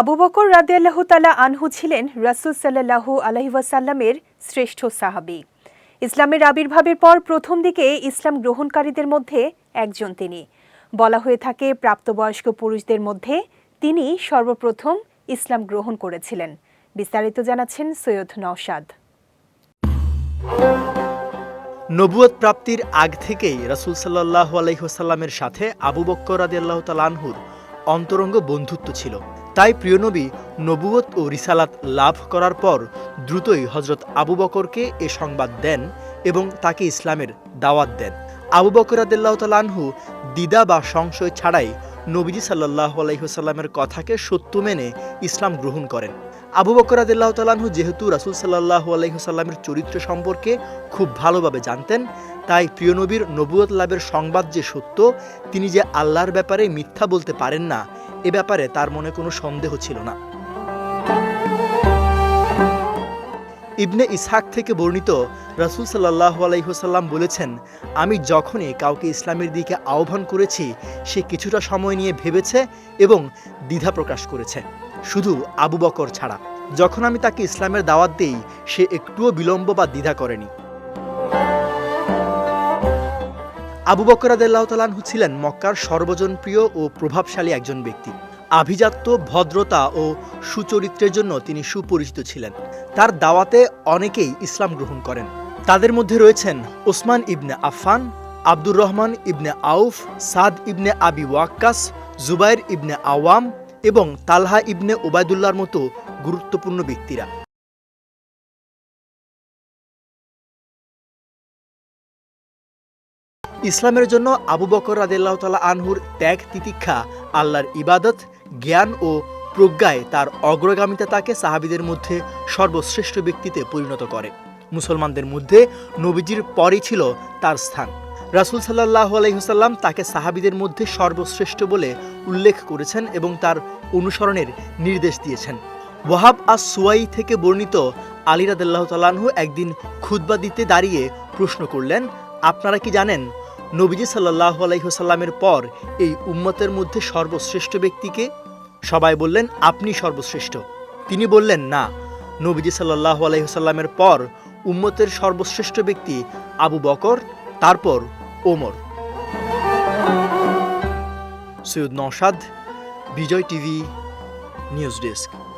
আবু বকর রাদিয়াল্লাহু তালা আনহু ছিলেন রাসুল সাল্লাহু আলহিবাসাল্লামের শ্রেষ্ঠ সাহাবি। ইসলামের আবির্ভাবের পর প্রথম দিকে ইসলাম গ্রহণকারীদের মধ্যে একজন তিনি। বলা হয়ে থাকে, প্রাপ্তবয়স্ক পুরুষদের মধ্যে তিনি সর্বপ্রথম ইসলাম গ্রহণ করেছিলেন। বিস্তারিত জানাচ্ছেন সৈয়দ নওশাদ। নবুয়ত প্রাপ্তির আগ থেকেই রাসুল সাল্লাহ আলহিহসাল্লামের সাথে আবু বক্কর আদিয়াল্লাহ তালানহুর অন্তরঙ্গ বন্ধুত্ব ছিল। তাই প্রিয়নবী নবুয়ত ও রিসালাত লাভ করার পর দ্রুতই হজরত আবু বকরকে এ সংবাদ দেন এবং তাকে ইসলামের দাওয়াত দেন। আবু বকর আদিল্লাহ তালানহু দ্বিধা বা সংশয় ছাড়াই নবীজি সাল্লাহ আলহিহসাল্লামের কথাকে সত্য মেনে ইসলাম গ্রহণ করেন। আবু বকর আদিল্লাহ তালাহু যেহেতু রাসুল সাল্লাহ আলহিহসাল্লামের চরিত্র সম্পর্কে খুব ভালোভাবে জানতেন, তাই প্রিয় নবীর নবুয়ত লাভের সংবাদ যে সত্য, তিনি যে আল্লাহর ব্যাপারে মিথ্যা বলতে পারেন না এ ব্যাপারে তার মনে কোনো সন্দেহ ছিল না। ইবনে ইসহাক থেকে বর্ণিত রাসুল সাল্লাহ আলাইহসাল্লাম বলেছেন, আমি যখনই কাউকে ইসলামের দিকে আহ্বান করেছি, সে কিছুটা সময় নিয়ে ভেবেছে এবং দ্বিধা প্রকাশ করেছে। শুধু আবু বকর ছাড়া। যখন আমি তাকে ইসলামের দাওয়াত দিই, সে একটুও বিলম্ব বা দ্বিধা করেনি। আবু বকর আদাল্লাহ তালাহু ছিলেন মক্কার সর্বজনপ্রিয় ও প্রভাবশালী একজন ব্যক্তি। আভিজাত্য, ভদ্রতা ও সুচরিত্রের জন্য তিনি সুপরিচিত ছিলেন। তার দাওয়াতে অনেকেই ইসলাম গ্রহণ করেন। তাদের মধ্যে রয়েছেন ওসমান ইবনে আফফান, আব্দুর রহমান ইবনে আউফ, সাদ ইবনে আবি ওয়াক্কাস, জুবাইর ইবনে আওয়াম এবং তালহা ইবনে ওবায়দুল্লার মতো গুরুত্বপূর্ণ ব্যক্তিরা। ইসলামের জন্য আবু বকর রাদিল্লাহ তালা আনহুর ত্যাগ তিতিক্ষা, আল্লাহর ইবাদত, জ্ঞান ও প্রজ্ঞায় তার অগ্রগামিতা তাকে সাহাবিদের মধ্যে সর্বশ্রেষ্ঠ ব্যক্তিতে পরিণত করে। মুসলমানদের মধ্যে নবীজির পরই ছিল তার স্থান। রাসুল সাল্লাহ আলহিহসাল্লাম তাকে সাহাবিদের মধ্যে সর্বশ্রেষ্ঠ বলে উল্লেখ করেছেন এবং তার অনুসরণের নির্দেশ দিয়েছেন। ওয়াহাব আস সুয়াই থেকে বর্ণিত আলী রাদাল্লাহ তালাহু একদিন খুতবা দিতে দাঁড়িয়ে প্রশ্ন করলেন, আপনারা কি জানেন নবীজি সাল্লাহ আলাইহসাল্লামের পর এই উম্মতের মধ্যে সর্বশ্রেষ্ঠ ব্যক্তিকে? সবাই বললেন, আপনি সর্বশ্রেষ্ঠ। তিনি বললেন, না। নবীজি সাল্লাহ আলাইহসাল্লামের পর উম্মতের সর্বশ্রেষ্ঠ ব্যক্তি আবু বকর, তারপর Omar. Syed Naushad, Bijoy TV, news desk.